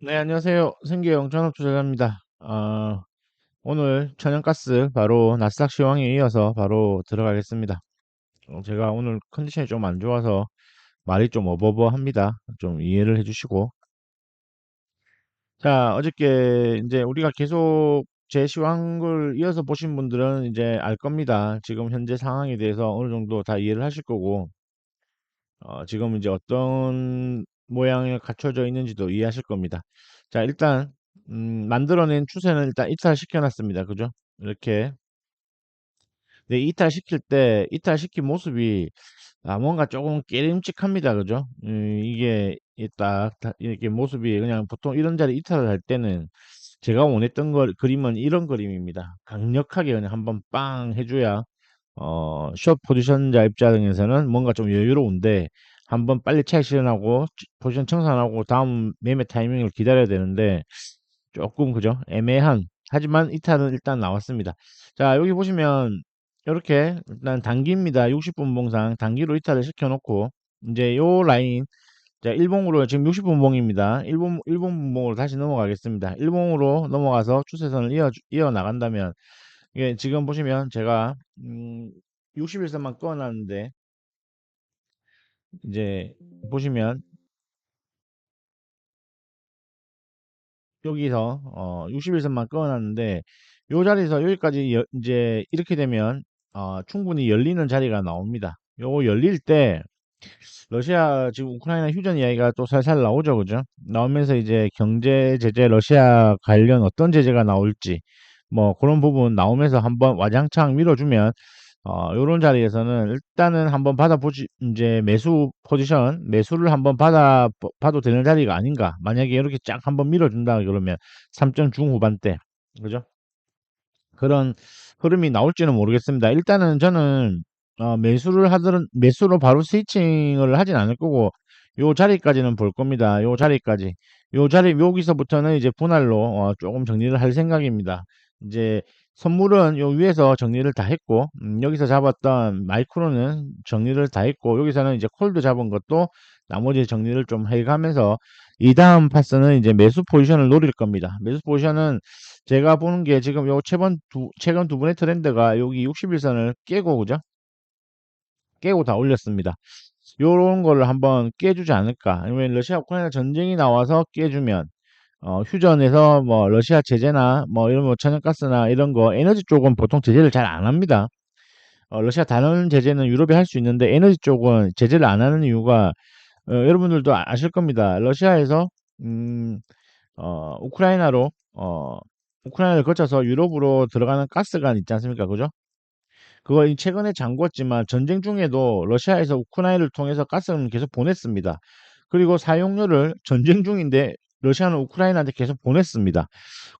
네, 안녕하세요. 생계형 전업투자자입니다. 아, 오늘 천연가스 바로 나스닥 시황에 이어서 바로 들어가겠습니다. 어, 제가 오늘 컨디션이 좀 안 좋아서 말이 좀 어버버합니다. 좀 이해를 해주시고. 자, 어저께 이제 우리가 계속 제 시황을 이어서 보신 분들은 이제 알 겁니다. 지금 현재 상황에 대해서 어느 정도 다 이해를 하실 거고, 어, 지금 이제 어떤 모양이 갖춰져 있는지도 이해하실 겁니다. 자, 일단, 음, 만들어낸 추세는 일단 이탈시켜 놨습니다. 그죠? 이렇게. 네, 이탈시킬 때, 이탈시킨 모습이, 아, 뭔가 조금 깨림칙합니다. 그죠? 음, 이게, 이 딱, 다- 이렇게 모습이 그냥 보통 이런 자리 이탈을 할 때는 제가 원했던 걸, 그림은 이런 그림입니다. 강력하게 그냥 한번 빵 해줘야 어, 숏 포지션자 입장에서는 뭔가 좀 여유로운데 한번 빨리 차익 실현하고 포지션 청산하고 다음 매매 타이밍을 기다려야 되는데 조금 그죠? 애매한 하지만 이탈은 일단 나왔습니다. 자 여기 보시면 이렇게 일단 단기입니다. 60분 봉상 단기로 이탈을 시켜놓고 이제 요 라인 자 일봉으로 지금 60분 봉입니다. 일본 일본 봉으로 다시 넘어가겠습니다. 일봉으로 넘어가서 추세선을 이어 이어 나간다면 이게 지금 보시면 제가 음, 60일선만 꺼놨는데 이제 보시면 여기서 어, 60일선만 꺼놨는데 요 자리에서 여기까지 여- 이제 이렇게 되면 어, 충분히 열리는 자리가 나옵니다. 요거 열릴 때 러시아 지금 우크라이나 휴전 이야기가 또 살살 나오죠, 그죠? 나오면서 이제 경제 제재, 러시아 관련 어떤 제재가 나올지 뭐 그런 부분 나오면서 한번 와장창 밀어주면 어, 요런 자리에서는 일단은 한번 받아보지, 이제 매수 포지션, 매수를 한번 받아, 봐도 되는 자리가 아닌가. 만약에 이렇게 쫙 한번 밀어준다 그러면 3점 중후반대. 그죠? 그런 흐름이 나올지는 모르겠습니다. 일단은 저는 어, 매수를 하든 매수로 바로 스위칭을 하진 않을 거고 요 자리까지는 볼 겁니다. 요 자리까지. 요 자리 여기서부터는 이제 분할로 어, 조금 정리를 할 생각입니다. 이제 선물은 요 위에서 정리를 다 했고 음, 여기서 잡았던 마이크로는 정리를 다 했고 여기서는 이제 콜드 잡은 것도 나머지 정리를 좀 해가면서 이 다음 파스는 이제 매수 포지션을 노릴 겁니다. 매수 포지션은 제가 보는 게 지금 요 최근 두, 최근 두 분의 트렌드가 여기 61선을 깨고, 그죠? 깨고 다 올렸습니다. 요런 거를 한번 깨주지 않을까. 아니면 러시아 우크라이나 전쟁이 나와서 깨주면, 어, 휴전에서 뭐 러시아 제재나 뭐 이런 뭐 천연가스나 이런 거 에너지 쪽은 보통 제재를 잘 안 합니다. 어, 러시아 다른 제재는 유럽이 할 수 있는데 에너지 쪽은 제재를 안 하는 이유가 어, 여러분들도 아- 아실 겁니다. 러시아에서 음, 어, 우크라이나로 어, 우크라이나를 거쳐서 유럽으로 들어가는 가스관 있지 않습니까? 그죠? 그거 이 최근에 잠궜지만 전쟁 중에도 러시아에서 우크라이나를 통해서 가스를 계속 보냈습니다. 그리고 사용료를 전쟁 중인데 러시아는 우크라이나한테 계속 보냈습니다.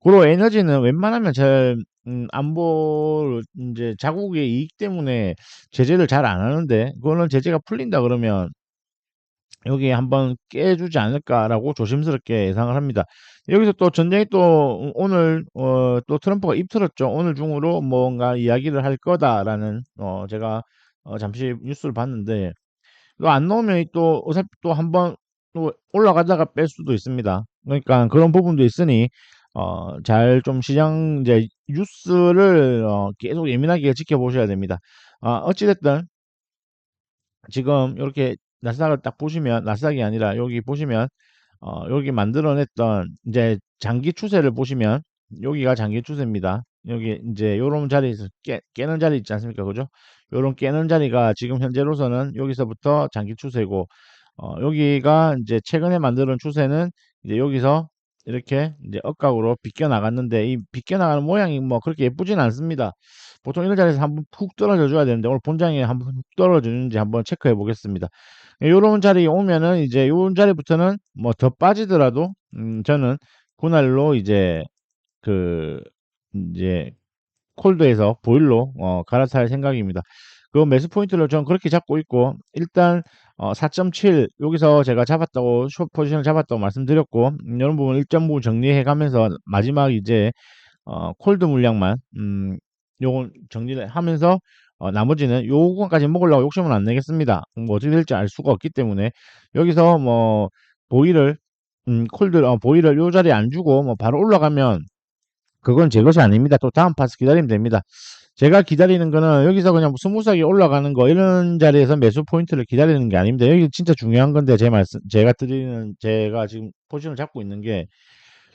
그리고 에너지는 웬만하면 잘 음, 안보 이제 자국의 이익 때문에 제재를 잘 안 하는데 그거는 제재가 풀린다 그러면 여기에 한번 깨주지 않을까라고 조심스럽게 예상을 합니다. 여기서 또 전쟁이 또 오늘 어, 또 트럼프가 입틀었죠. 오늘 중으로 뭔가 이야기를 할 거다라는 어, 제가 어, 잠시 뉴스를 봤는데 이거 안 나오면 또 어차피 또 한번 또 올라가다가 뺄 수도 있습니다. 그러니까 그런 부분도 있으니 어, 잘 좀 시장 이제 뉴스를 어, 계속 예민하게 지켜보셔야 됩니다. 아, 어찌됐든 지금 이렇게 나스닥을 딱 보시면 나스닥이 아니라 여기 보시면 어, 여기 만들어냈던 이제 장기 추세를 보시면 여기가 장기 추세입니다. 여기 이제 요런 자리에서 깨, 깨는 자리 있지 않습니까? 그죠? 요런 깨는 자리가 지금 현재로서는 여기서부터 장기 추세고 어, 여기가 이제 최근에 만드는 추세는 이제 여기서 이렇게 이제 억각으로 비껴 나갔는데 이 비껴 나가는 모양이 뭐 그렇게 예쁘진 않습니다. 보통 이런 자리에서 한번 푹 떨어져 줘야 되는데 오늘 본장에 한번 푹 떨어져 주는지 한번 체크해 보겠습니다. 요런 자리 오면은 이제 요런 자리부터는 뭐 더 빠지더라도 음 저는 그날로 이제 그 이제 콜드에서 보일로 어 갈아탈 생각입니다. 그 매수 포인트를 전 그렇게 잡고 있고 일단 어 4.7 여기서 제가 잡았다고 숏 포지션을 잡았다고 말씀드렸고 음, 이런 부분 일정 부분 정리해 가면서 마지막 이제 어 콜드 물량만 음 요건 정리를 하면서 어 나머지는 요거까지 먹으려고 욕심은 안 내겠습니다. 뭐 어떻게 될지 알 수가 없기 때문에 여기서 뭐 보이를 음, 콜드 어, 보이를 요 자리에 안 주고 뭐 바로 올라가면 그건 제 것이 아닙니다. 또 다음 파스 기다리면 됩니다. 제가 기다리는 거는 여기서 그냥 스무스하게 올라가는 거 이런 자리에서 매수 포인트를 기다리는 게 아닙니다. 여기 진짜 중요한 건데 제 말씀 제가 드리는 제가 지금 포지션을 잡고 있는 게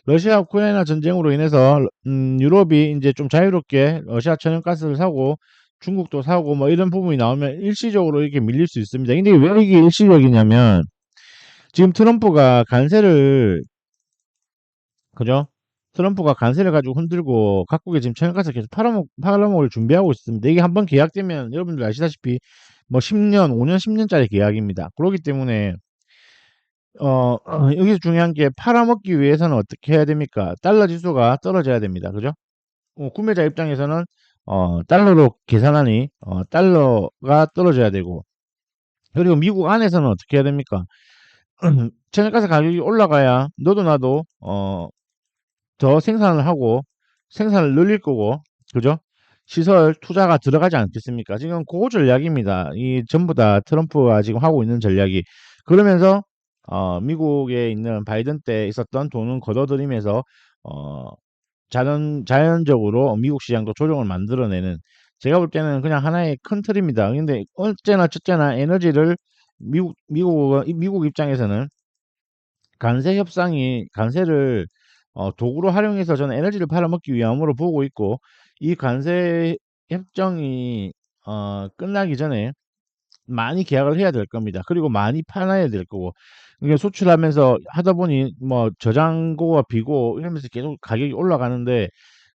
러시아 우크라이나 전쟁으로 인해서 음, 유럽이 이제 좀 자유롭게 러시아 천연가스를 사고 중국도 사고 뭐 이런 부분이 나오면 일시적으로 이렇게 밀릴 수 있습니다. 근데 왜 이게 일시적이냐면 지금 트럼프가 관세를 그죠? 트럼프가 관세를 가지고 흔들고 각국에 지금 천연가스 계속 팔아먹, 팔아먹을 준비하고 있습니다. 이게 한번 계약되면 여러분들 아시다시피 뭐 10년, 5년, 10년짜리 계약입니다. 그렇기 때문에 어, 어, 여기서 중요한 게 팔아먹기 위해서는 어떻게 해야 됩니까? 달러 지수가 떨어져야 됩니다. 그죠? 어, 구매자 입장에서는 어, 달러로 계산하니 어, 달러가 떨어져야 되고 그리고 미국 안에서는 어떻게 해야 됩니까? 천연가스 가격이 올라가야 너도 나도 어, 더 생산을 하고 생산을 늘릴 거고 그죠? 시설 투자가 들어가지 않겠습니까? 지금 그 전략입니다. 이 전부 다 트럼프가 지금 하고 있는 전략이 그러면서 어, 미국에 있는 바이든 때 있었던 돈은 걷어들이면서 어, 자연 자연적으로 미국 시장도 조정을 만들어내는 제가 볼 때는 그냥 하나의 큰 틀입니다. 근데 어째나 저째나 에너지를 미국 미국 미국 입장에서는 관세 협상이 관세를 어, 도구로 활용해서 저는 에너지를 팔아먹기 위함으로 보고 있고 이 관세 협정이 어, 끝나기 전에 많이 계약을 해야 될 겁니다. 그리고 많이 팔아야 될 거고 이게 수출하면서 하다 보니 뭐 저장고가 비고 이러면서 계속 가격이 올라가는데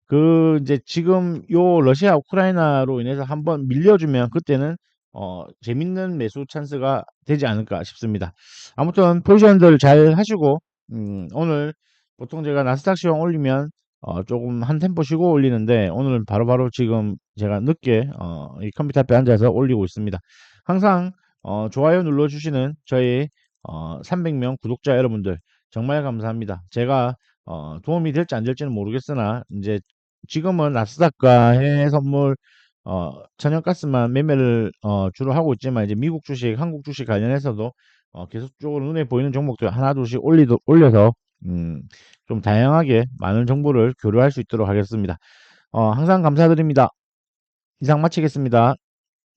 그 이제 지금 요 러시아 우크라이나로 인해서 한번 밀려주면 그때는 어 재밌는 매수 찬스가 되지 않을까 싶습니다. 아무튼 포지션들 잘 하시고 음, 오늘 보통 제가 나스닥 시황 올리면 어, 조금 한 템포 쉬고 올리는데 오늘은 바로 바로 지금 제가 늦게 어, 이 컴퓨터 앞에 앉아서 올리고 있습니다. 항상 어, 좋아요 눌러주시는 저희 어, 300명 구독자 여러분들 정말 감사합니다. 제가 어, 도움이 될지 안 될지는 모르겠으나 이제 지금은 나스닥과 해외 선물 어, 천연가스만 매매를 어, 주로 하고 있지만 이제 미국 주식, 한국 주식 관련해서도 어, 계속적으로 눈에 보이는 종목들 하나 둘씩 올리도, 올려서 음, 좀 다양하게 많은 정보를 교류할 수 있도록 하겠습니다. 어, 항상 감사드립니다. 이상 마치겠습니다.